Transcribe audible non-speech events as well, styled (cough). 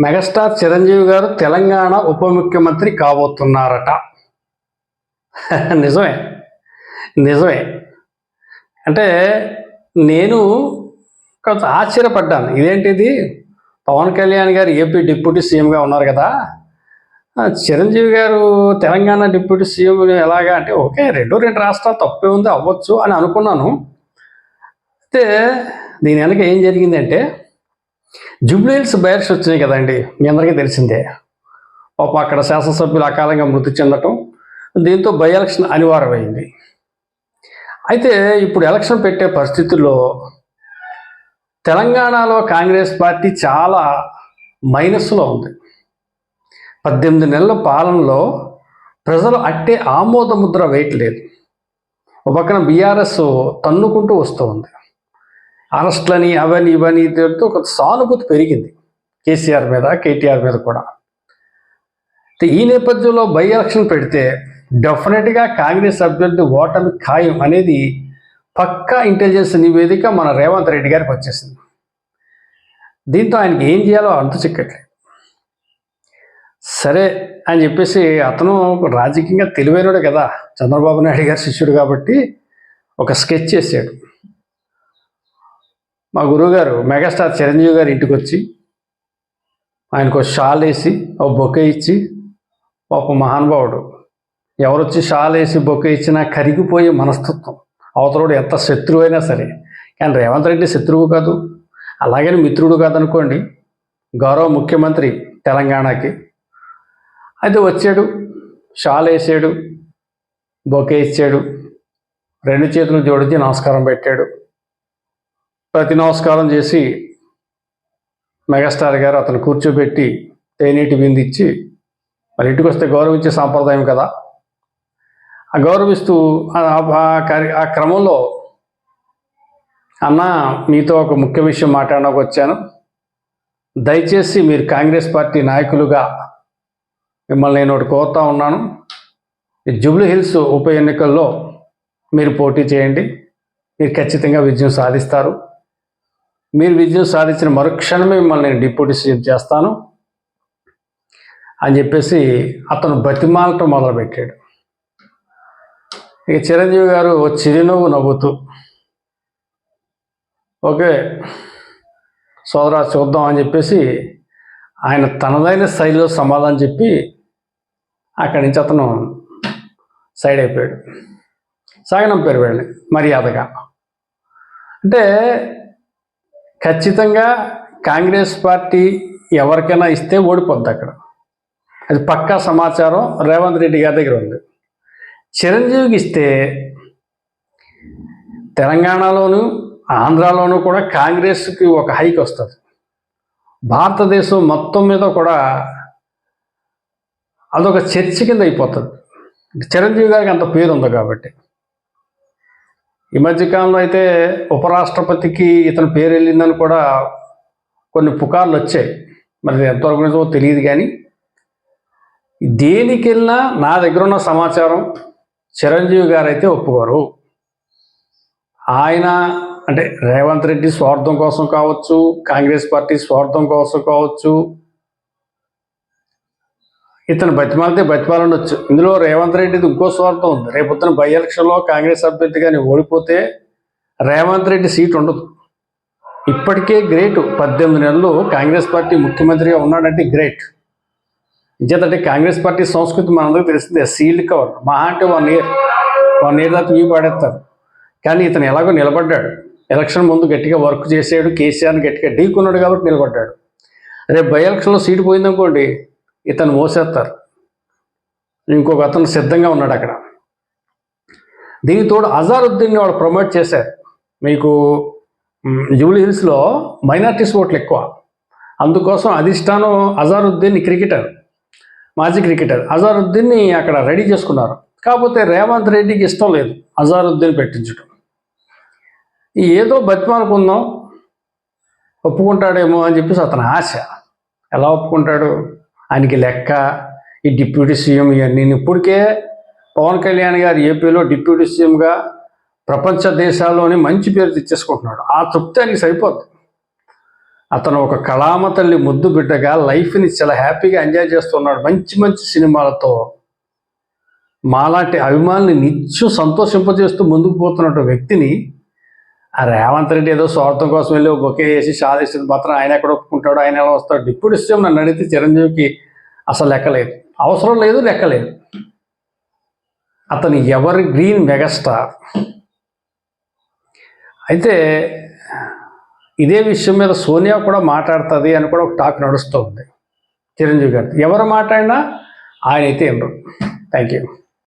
Megastar Chiranjeevi గారు తెలంగాణ ఉప ముఖ్యమంత్రి కాబోతున్నారట. (laughs) నిజమే. నిజమే. అంటే నేను కొంత ఆశ్చర్యపడ్డాను. ఇదేంటిది? పవన్ కళ్యాణ్ గారు ఏపీ డిప్యూటీ సీఎంగా ఉన్నారు కదా. చిరంజీవి గారు తెలంగాణ డిప్యూటీ సీఎం ఎలాగా అంటే ఓకే రెండు రెండు రాష్ట్రాలు తప్పే ఉంది అవ్వచ్చు అని అనుకున్నాను. అయితే దీని వెనక ఏం జరిగిందంటే జూబ్లీహిల్స్ బయర్స్ వచ్చినాయి కదండి మీ అందరికీ తెలిసిందే. పాపం అక్కడ శాసనసభ్యులు అకాలంగా మృతి చెందటం దీంతో బై ఎలక్షన్ అనివార్యమైంది. అయితే ఇప్పుడు ఎలక్షన్ పెట్టే పరిస్థితుల్లో తెలంగాణలో కాంగ్రెస్ పార్టీ చాలా మైనస్లో ఉంది. పద్దెనిమిది నెలల పాలనలో ప్రజలు అట్టే ఆమోదముద్ర వేయట్లేదు. ఒక పక్కన బీఆర్ఎస్ తన్నుకుంటూ వస్తూ ఉంది. అరెస్ట్లని అవని ఇవని దీంతో ఒక సానుభూతి పెరిగింది కేసీఆర్ మీద కేటీఆర్ మీద కూడా. ఈ నేపథ్యంలో బై ఎలక్షన్ పెడితే డెఫినెట్గా కాంగ్రెస్ అభ్యర్థి ఓటమి ఖాయం అనేది పక్కా ఇంటెలిజెన్స్ నివేదిక మన రేవంత్ రెడ్డి గారికి వచ్చేసింది. దీంతో ఆయనకి ఏం చేయాలో అంతు చిక్కట్లేదు సరే అని చెప్పేసి అతను రాజకీయంగా తెలివైనడు కదా చంద్రబాబు నాయుడు గారి శిష్యుడు కాబట్టి ఒక స్కెచ్ చేశాడు. మా గురువుగారు మెగాస్టార్ చిరంజీవి గారి ఇంటికి వచ్చి ఆయనకు ఒక షాల్ వేసి ఒక బొకే ఇచ్చి ఒక మహానుభావుడు. ఎవరొచ్చి షాల్ వేసి బొకే ఇచ్చినా కరిగిపోయే మనస్తత్వం. అవతలోడు ఎంత శత్రువు అయినా సరే. కానీ రేవంత్ రెడ్డి శత్రువు కాదు. అలాగని మిత్రుడు కాదనుకోండి. గౌరవ ముఖ్యమంత్రి తెలంగాణకి. అయితే వచ్చాడు. షాల్ వేసాడు. బొకే ఇచ్చాడు. రెండు చేతులు జోడించి నమస్కారం పెట్టాడు. ప్రతి నమస్కారం చేసి మెగాస్టార్ గారు అతను కూర్చోబెట్టి తేనీటి బిందు ఇచ్చి మరి ఇంటికి వస్తే గౌరవించే సాంప్రదాయం కదా. ఆ గౌరవిస్తూ ఆ- ఆ క్రమంలో అన్న మీతో ఒక ముఖ్య విషయం మాట్లాడడానికి వచ్చాను. దయచేసి మీరు కాంగ్రెస్ పార్టీ నాయకులుగా మిమ్మల్ని నేను ఒకటి కోరుతా ఉన్నాను. ఈ జూబ్లీ హిల్స్ ఉప ఎన్నికల్లో మీరు పోటీ చేయండి. మీరు ఖచ్చితంగా విజయం సాధిస్తారు. మీరు విజయం సాధించిన మరుక్షణమే మిమ్మల్ని నేను డిప్యూటీ సీఎం చేస్తాను అని చెప్పేసి అతను బతిమాలటం మొదలుపెట్టాడు. ఇక చిరంజీవి గారు ఓ చిరునవ్వు నవ్వుతూ ఓకే సోదరా చూద్దాం అని చెప్పేసి ఆయన తనదైన శైలిలో సమాధానం చెప్పి అక్కడి నుంచి అతను సైడ్ అయిపోయాడు. సాగనంపారు వెళ్ళి మర్యాదగా. అంటే ఖచ్చితంగా కాంగ్రెస్ పార్టీ ఎవరికైనా ఇస్తే ఓడిపోద్ది అక్కడ. అది పక్కా సమాచారం రేవంత్ రెడ్డి గారి దగ్గర ఉంది. చిరంజీవికి ఇస్తే తెలంగాణలోను ఆంధ్రాలోనూ కూడా కాంగ్రెస్కి ఒక హైక్ వస్తుంది. భారతదేశం మొత్తం మీద కూడా అదొక చర్చ కింద అయిపోతుంది. చిరంజీవి గారికి అంత పేరు ఉంది కాబట్టి. ఈ మధ్యకాలంలో అయితే ఉపరాష్ట్రపతికి ఇతని పేరు వెళ్ళిందని కూడా కొన్ని పుకార్లు వచ్చాయి. మరి ఎంతవరకు నిజమో తెలియదు కానీ దేనికి వెళ్ళినా నా దగ్గర ఉన్న సమాచారం చిరంజీవి గారు అయితే ఒప్పుకోరు. ఆయన అంటే రేవంత్ రెడ్డి స్వార్థం కోసం కావచ్చు కాంగ్రెస్ పార్టీ స్వార్థం కోసం కావచ్చు ఇతను బతిమాలితే బతిమాలనొచ్చు. ఇందులో రేవంత్ రెడ్డిది ఇంకో స్వార్థం ఉంది. రేపొద్దున బై ఎలక్షన్లో కాంగ్రెస్ అభ్యర్థి కానీ ఓడిపోతే రేవంత్ రెడ్డి సీట్ ఉండదు. ఇప్పటికే గ్రేట్. పద్దెనిమిది నెలలు కాంగ్రెస్ పార్టీ ముఖ్యమంత్రిగా ఉన్నాడంటే గ్రేట్. ఇంచేతంటే కాంగ్రెస్ పార్టీ సంస్కృతి మనందరికీ తెలిసిందే సీల్డ్ కవర్. మహా అంటే వన్ ఇయర్. వన్ ఇయర్ దాకా ఇవి పాడేస్తారు. కానీ ఇతను ఎలాగో నిలబడ్డాడు. ఎలక్షన్ ముందు గట్టిగా వర్క్ చేసాడు కేసీఆర్ని గట్టిగా ఢీకున్నాడు కాబట్టి నిలబడ్డాడు. రేపు బై ఎలక్షన్లో సీటు పోయిందనుకోండి ఇతను మోసేస్తారు ఇంకొక అతను సిద్ధంగా ఉన్నాడు అక్కడ. దీనితో అజారుద్దీన్ని వాళ్ళు ప్రమోట్ చేశారు. మీకు జూబ్లీ హిల్స్లో మైనార్టీస్ ఓట్లు ఎక్కువ. అందుకోసం అధిష్టానం అజారుద్దీన్ క్రికెటర్ మాజీ క్రికెటర్. అజారుద్దీన్ని అక్కడ రెడీ చేసుకున్నారు. కాకపోతే రేవంత్ రెడ్డికి ఇష్టం లేదు అజారుద్దీన్ పెట్టించడం ఏదో బతిమానుకుందాం ఒప్పుకుంటాడేమో అని చెప్పేసి అతని ఆశ. ఎలా ఒప్పుకుంటాడు? ఆయనకి లెక్క ఈ డిప్యూటీ సీఎం ఇవన్నీ. ఇప్పటికే పవన్ కళ్యాణ్ గారు ఏపీలో డిప్యూటీ సీఎంగా ప్రపంచ దేశాల్లోనే మంచి పేరు తెచ్చేసుకుంటున్నాడు. ఆ తృప్తి ఆయనకి సరిపోద్ది. అతను ఒక కళామ తల్లి ముద్దు బిడ్డగా లైఫ్ని చాలా హ్యాపీగా ఎంజాయ్ చేస్తున్నాడు. మంచి మంచి సినిమాలతో మాలాంటి అభిమానుల్ని నిత్యం సంతోషింపజేస్తూ ముందుకు పోతున్నటువంటి వ్యక్తిని ఆ రేవంత్ రెడ్డి ఏదో స్వార్థం కోసం వెళ్ళి ఒక బొకే వేసి సాధిస్తుంది మాత్రం ఆయన ఎక్కడ ఒప్పుకుంటాడు ఆయన ఎలా వస్తాడు డిప్యూటీ సీఎం నన్ను అడిగితే చిరంజీవికి అసలు లెక్కలేదు అవసరం లేదు లెక్కలేదు అతను ఎవరి గ్రీన్ మెగాస్టార్? అయితే ఇదే విషయం మీద సోనియా కూడా మాట్లాడుతుంది అని కూడా ఒక టాక్ నడుస్తుంది చిరంజీవి గారు ఎవరు మాట్లాడినా ఆయన అయితే ఏమరు థ్యాంక్ యూ